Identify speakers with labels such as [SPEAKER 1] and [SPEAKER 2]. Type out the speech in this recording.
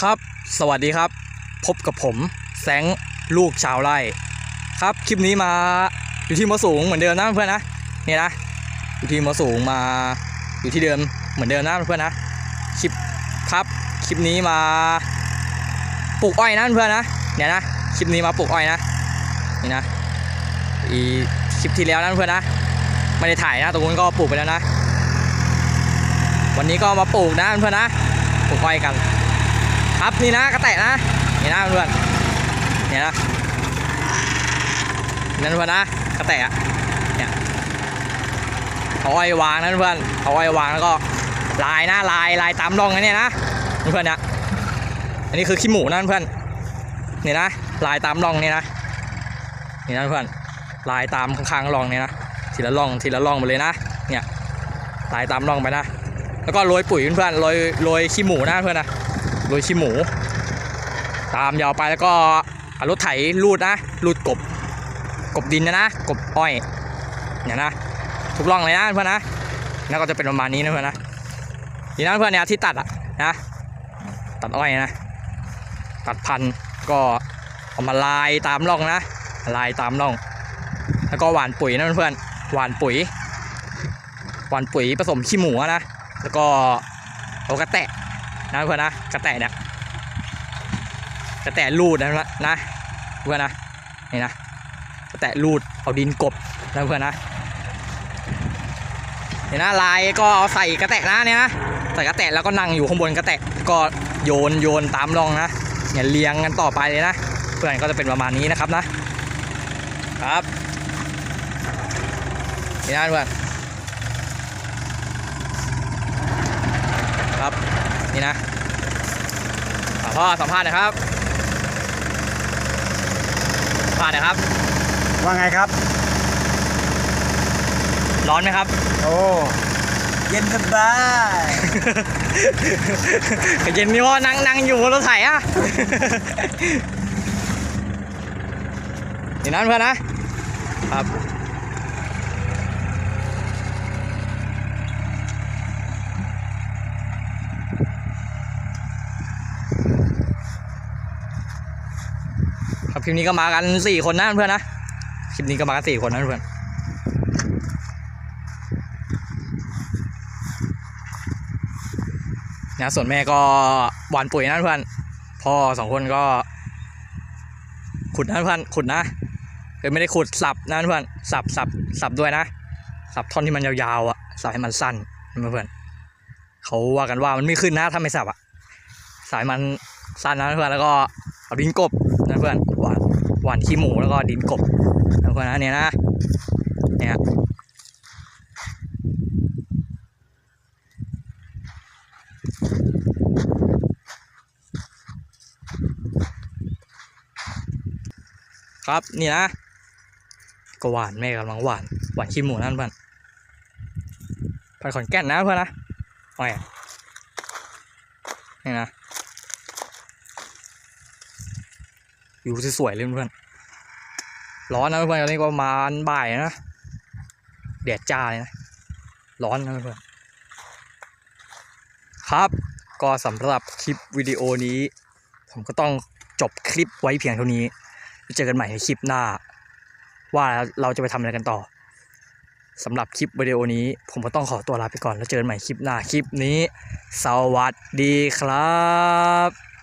[SPEAKER 1] ครับ สวัสดีครับ พบกับผมแสงลูกชาวไร่ครับ คลิปนี้มาอยู่ที่มอสูงเหมือนเดิมนะเพื่อนนะนี่นะอยู่ที่มอสูงมาอยู่ที่เดิมเหมือนเดิมนะเพื่อนนะคลิปครับคลิปนี้มาปลูกอ้อยนะเพื่อนนะเนี่ยนะคลิปนี้มาปลูกอ้อยนะนี่นะอีคลิปที่แล้วนะเพื่อนนะไม่ได้ถ่ายนะตรงนู้นก็ปลูกไปแล้วนะ วันนี้ก็มาปลูกนะเพื่อนนะปลูกอ้อยกัน ครับนี่นะกระแตะนะนี่นะเพื่อนเนี่ยนะนั่นเพื่อนนะกระแตะเนี่ยเอาอ้อวางนะเพื่อนเอาอ้อวางแล้วก็ลายนะลายลายตามร่องนะเนี่ยนะเพื่อนนะอันนี้คือขี้หมูนะเพื่อนนี่นะลายตามร่องนี่นะนี่นะเพื่อนลายตามข้างๆร่องนี่นะทีละร่องทีละร่องไปเลยนะเนี่ยลายตามร่องไปนะแล้วก็โรยปุ๋ยเพื่อนๆโรยโรยขี้หมูนะเพื่อนนะ โรยขี้หมู ตามยาวไปแล้วก็รถไถรูดนะรูดกบ กบดินนะนะกบอ้อยเนี่ยนะทุกร่องเลยนะเพื่อนนะแล้วก็จะเป็นประมาณนี้นะเพื่อนนะนี่นะเพื่อนเนี่ยที่ตัดอะนะตัดอ้อยนะ ตัดพันก็เอามาลายตามร่องนะ ลายตามร่อง แล้วก็หวานปุ๋ยนะเพื่อนหวานปุ๋ยหวานปุ๋ยผสมขี้หมูนะแล้วก็เอากระแตะ นะเพื่อนนะกระแตะเนี่ยกระแตะรูดนะนะเพื่อนนะนี่นะกระแตะรูดเอาดินกบนะเพื่อนนะนี่นะลายก็เอาใส่กระแตะนะเนี่ยนะใส่กระแตะแล้วก็นั่งอยู่ข้างบนกระแตะก็โยนโยนตามร่องนะเนี่ยเรียงกันต่อไปเลยนะเพื่อนก็จะเป็นประมาณนี้นะครับนะครับนี่นะเพื่อนครับ นี่นะอะพ่อสัมภาษณ์หนะครับสัมภาษณ์หนะครับ
[SPEAKER 2] ว่าไงครับ
[SPEAKER 1] ร้อนไหมครับ
[SPEAKER 2] โอ้เย็นสบาย
[SPEAKER 1] เย็นนี่พ่อนั่งนั่งอยู่บนรถไถอะนี่นั่นเพื่อนนะครับ คลิปนี้ก็มากันสี่คนนะเพื่อนนะคลิปนี้ก็มากันสี่คนนะเพื่อนนะส่วนแม่ก็หวานปุ๋ยนะเพื่อนพ่อสองคนก็ ขุดนะเพื่อนขุดนะคือไม่ได้ขุดสับนะเพื่อนสับสับสับด้วยนะ สับท่อนที่มันยาวๆอะสับให้มันสั้นนะเพื่อนเขาว่ากันว่ามันไม่ขึ้นนะถ้าไม่สับอะสายมันสั้นนะเพื่อนแล้วก็ เอาดินกบนะเพื่อนหวานหวานขี้หมูแล้วก็ดินกบนะเพื่อนนะเนี่ยนะเนี่ยครับนี่นะก็หวานแม่กำลังหวานหวานขี้หมูนั่นเพื่อนพันขอนแก่นนะเพื่อนนะโอ้ยนี่นะ อยู่สวยๆเลยเพื่อนร้อนนะเพื่อนตอนนี้ก็ประมาณบ่ายนะแดดจ้าเลยนะร้อนนะเพื่อนครับก็สำหรับคลิปวิดีโอนี้ ผมก็ต้องจบคลิปไว้เพียงเท่านี้เจอกันใหม่ในคลิปหน้า ว่าเราจะไปทำอะไรกันต่อสำหรับคลิปวิดีโอนี้ ผมก็ต้องขอตัวลาไปก่อนแล้วเจอกันใหม่คลิปหน้าคลิปนี้ สวัสดีครับ